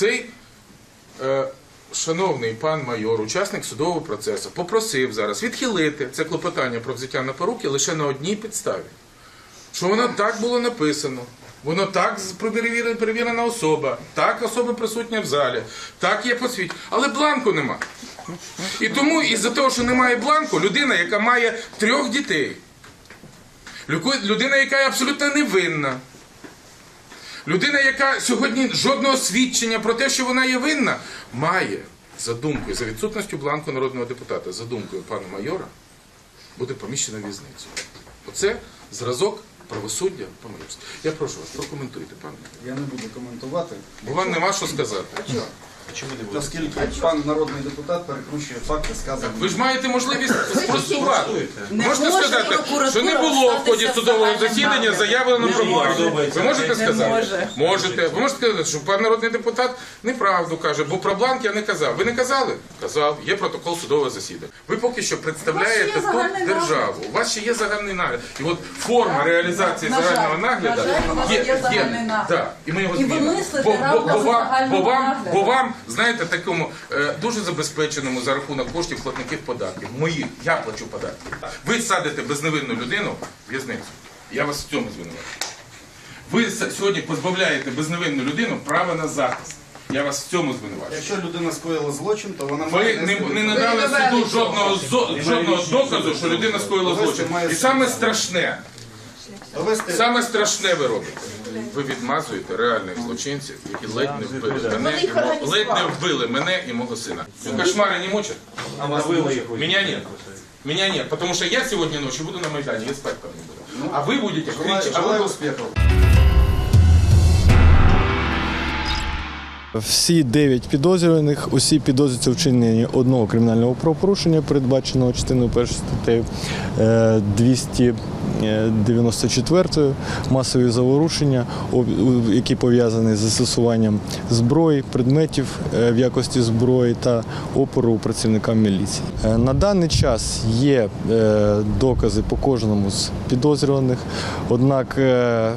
Цей е, шановний пан майор, учасник судового процесу, попросив зараз відхилити це клопотання про взяття на поруки лише на одній підставі. Що воно так було написано. Воно так перевірена, особа, так особа присутня в залі, так є посвідчення, але бланку нема. І тому із-за того, що немає бланку, людина, яка має трьох дітей, людина, яка є абсолютно невинна, людина, яка сьогодні жодного свідчення про те, що вона є винна, має за думкою, за відсутністю бланку народного депутата, за думкою пана майора, буде поміщена в'язницю. Оце зразок правосуддя по-майорськи. Я прошу вас, прокоментуйте, пане. Я не буду коментувати. Бо вам нема що сказати. Оскільки пан народний депутат перекручує факти, сказані. Ви ж маєте можливість спростувати. Не Можете може сказати, що не було в ході судового загальним засідання заявлено про бланк. Ви можете сказати? може. Можете. Ви можете сказати, що пан народний депутат неправду каже, бо про бланк я не казав. Ви не казали? Казав. Є протокол судового засідання. Ви поки що представляєте У вас ще є тут державу. У вас ще є загальний нагляд. І от форма реалізації На жаль, загального нагляду на жаль, у вас є загальний нагляд. Да, і ми його І ви змінимо. мислите вам, загального бо, вам, нагляду. бо вам, знаєте, такому е, дуже забезпеченому за рахунок коштів платників податків. Мої, я плачу податки. Ви садите безневинну людину в в'язницю. Я вас в цьому звинувачую. Ви сьогодні позбавляєте безневинну людину права на захист. Я вас в цьому звинувачую. Якщо людина скоїла злочин, то вона Ви має не, не надали суду жодного, зо- жодного доказу, що людина скоїла злочин. І саме страшне, Саме страшне ви робите. Ви відмазуєте реальних злочинців, які ледь не вбили мене, і мо- ледь не вбили мене і мого сина. Кошмари не мучать? А вас не Меня нет. Меня нет, потому что я сегодня ночью буду на Майдане, я спать там не буду. А вы будете кричати. кричать, а желаю вы успіху. Всі дев'ять підозрюваних, усі підозрюються вчиненні одного кримінального правопорушення, передбаченого частиною першої статтею е, 294 масові заворушення, які пов'язані з застосуванням зброї, предметів е, в якості зброї та опору працівникам міліції. Е, На даний час є е, докази по кожному з підозрюваних, однак е, е,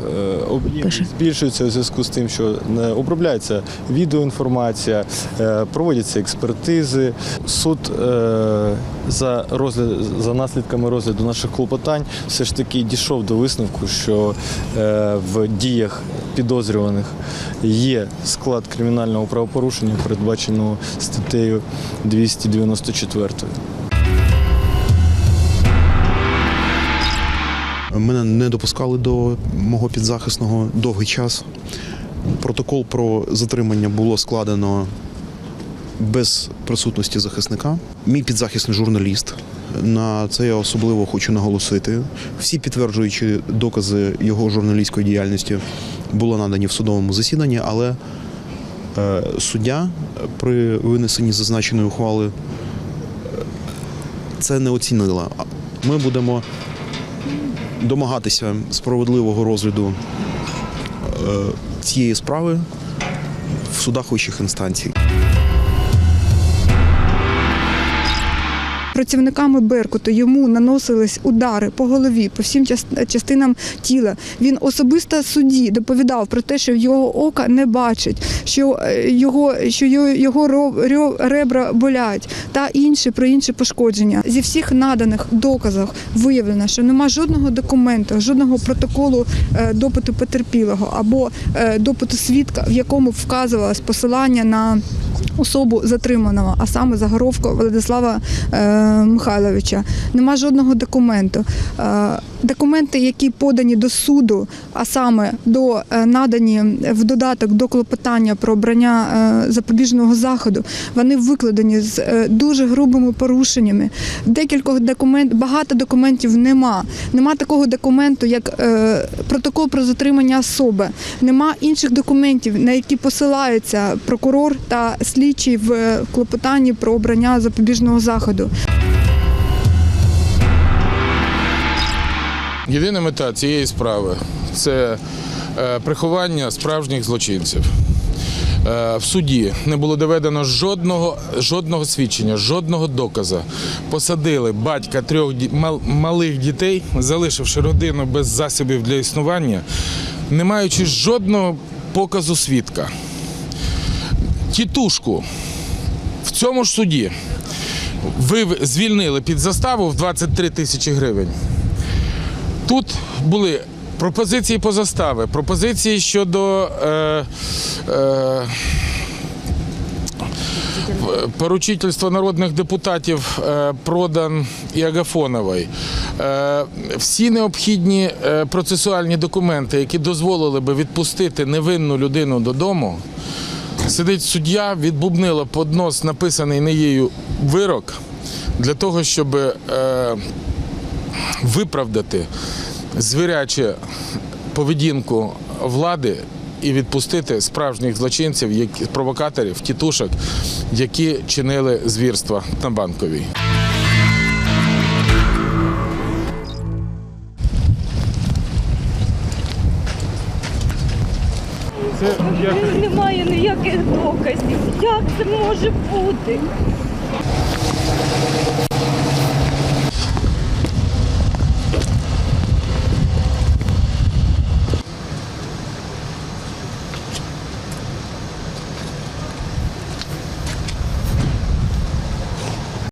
об'єм збільшується у зв'язку з тим, що е, обробляється відеоінформація, е, проводяться експертизи. Суд е, за розгляд за наслідками розгляду наших клопотань все ж таки дійшов до висновку, що е, в діях підозрюваних є склад кримінального правопорушення, передбаченого статтею 294. Мене не допускали до мого підзахисного довгий час. Протокол про затримання було складено без присутності захисника. Мій підзахисний журналіст. На це я особливо хочу наголосити. Всі підтверджуючі докази його журналістської діяльності були надані в судовому засіданні, але е, суддя при винесенні зазначеної ухвали е, це не оцінила. Ми будемо домагатися справедливого розгляду е, цієї справи в судах вищих інстанцій. Працівниками Беркуту йому наносились удари по голові, по всім част- частинам тіла. Він особисто судді доповідав про те, що його ока не бачить, що е, його, що його, його ребра болять та інші про інші пошкодження. Зі всіх наданих доказів виявлено, що нема жодного документу, жодного протоколу е, допиту потерпілого або е, допиту свідка, в якому вказувалось посилання на особу затриманого, а саме Загоровко Владислава е, Михайловича. Нема жодного документу. Е, документи, які подані до суду, а саме до е, надані в додаток до клопотання про обрання запобіжного заходу, вони викладені з дуже грубими порушеннями. Декількох документ, багато документів нема. Нема такого документу, як протокол про затримання особи. Нема інших документів, на які посилається прокурор та слідчий в е, клопотанні про обрання запобіжного заходу. Єдина мета цієї справи це е, приховання справжніх злочинців. Е, В суді не було доведено жодного, жодного свідчення, жодного доказу. Посадили батька трьох мал- малих дітей, залишивши родину без засобів для існування, не маючи жодного показу свідка. Тітушку в цьому ж суді ви звільнили під заставу в 23 тисячі гривень. Тут були пропозиції по застави, пропозиції щодо е, е, поручительства народних депутатів е, Продан і Агафонової. Е, Всі необхідні е, процесуальні документи, які дозволили би відпустити невинну людину додому, сидить суддя, відбубнила під нос написаний нею вирок для того, щоб е, виправдати звіряче поведінку влади і відпустити справжніх злочинців, провокаторів, тітушок, які чинили звірства на банковій. Немає ніяких доказів. Як це може бути?